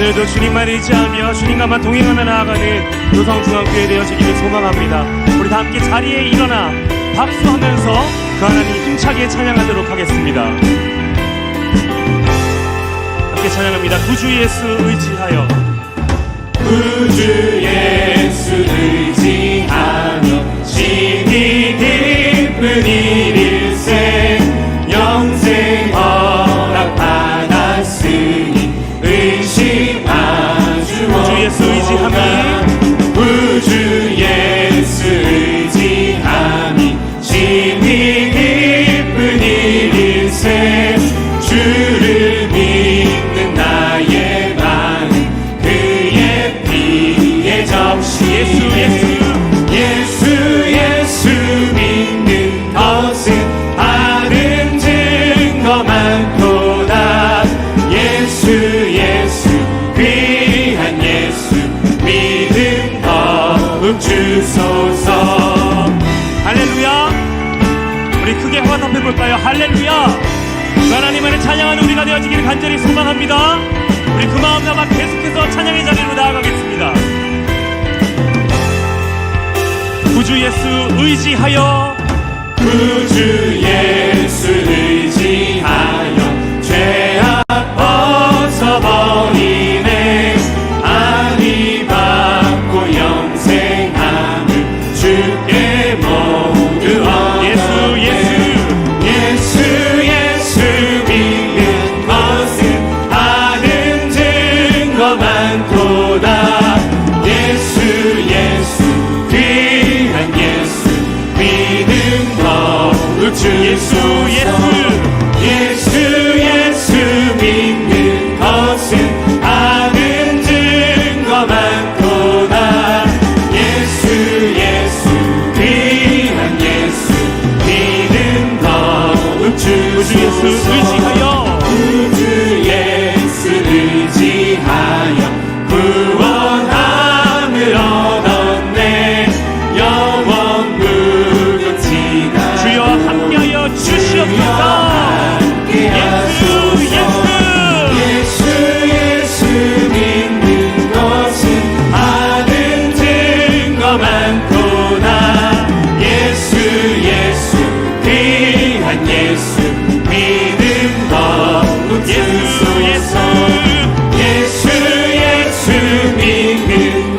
오늘도 주님만 의지하며 주님과만 동행하며 나아가는 요성중앙교회 되어지기를 소망합니다. 우리 다 함께 자리에 일어나 박수하면서 그 하나님 힘차게 찬양하도록 하겠습니다. 함께 찬양합니다. 구주 예수 의지하여 구주 예수 의지 믿는 나의 마음 그의 피에 적시 예수 예수 예수 믿는 것은 다른 증거 많도다. 예수 예수 귀한 예수 믿음 더욱 주소서. 할렐루야. 우리 크게 화답해 볼까요? 할렐루야. 그 하나님 안에 찬양하는 우리가 되어지기를 간절히 소망합니다. 우리 그 마음 담아 계속해서 찬양의 자리로 나아가겠습니다. 구주 예수 의지하여 구주 예수 의지하여 죄악 벗어버 예수 믿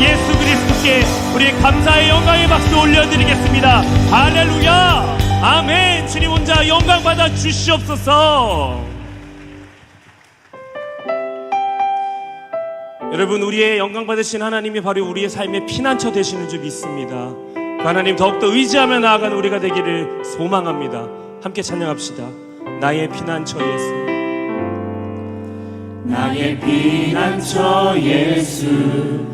예수 그리스도께 우리 감사의 영광의 박수 올려드리겠습니다. 할렐루야! 아멘! 주님 혼자 영광 받아 주시옵소서. 여러분 우리의 영광 받으신 하나님이 바로 우리의 삶의 피난처 되시는 줄 믿습니다. 그 하나님 더욱더 의지하며 나아가는 우리가 되기를 소망합니다. 함께 찬양합시다. 나의 피난처 예수. 나의 피난처 예수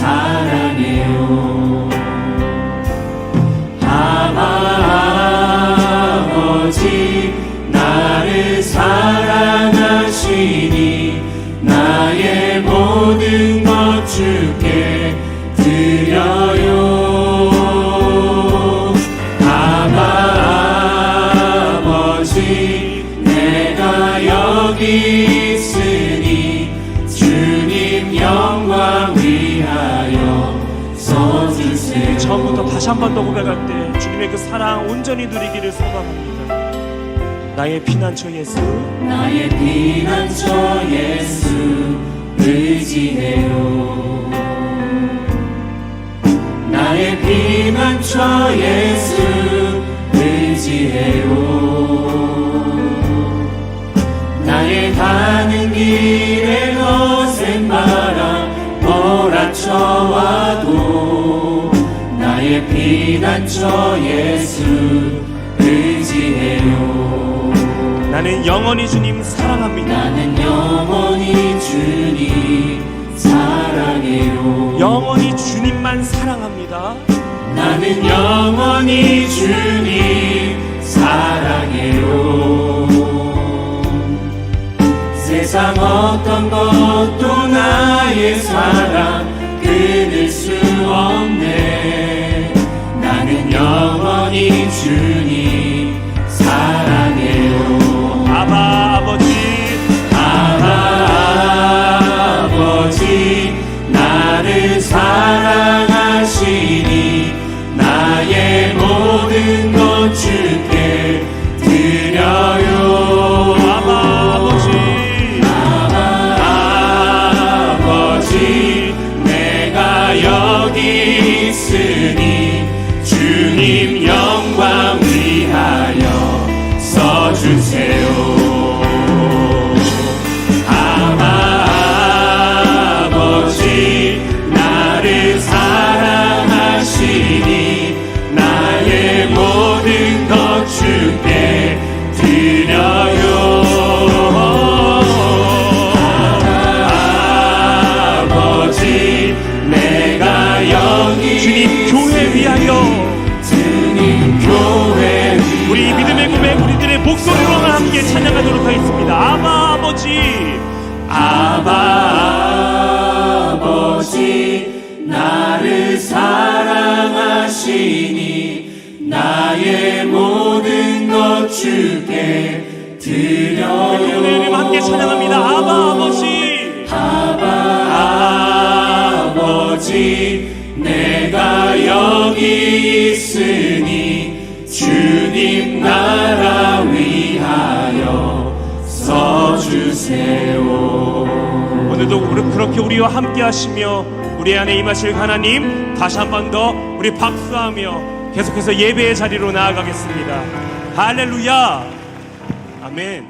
사랑해요. 아버지 나를 사랑하시니 나의 모든 것 주께 한 번 더 고백할 때 주님의 그 사랑 온전히 누리기를 소망합니다. 나의 피난처 예수, 나의 피난처 예수 의지해요. 나의 피난처 예수 피난처 예수 의지해요 나는 영원히 주님 사랑합니다. 나는 영원히 주님 사랑해요 영원히 주님만 사랑합니다. 나는 영원히 주님 사랑해요 세상 어떤 것 영 주세요 아버지, 아바 아버지 나를 사랑하시니 나의 모든 것 주께 드려요. 이름 함께 찬양합니다. 아바 아버지, 아바 아버지 내가 여기 있으니 주세요 오늘도 그렇- 그렇게 우리와 함께 하시며 우리 안에 임하실 하나님 다시 한 번 더 우리 박수하며 계속해서 예배의 자리로 나아가겠습니다. 할렐루야. 아멘.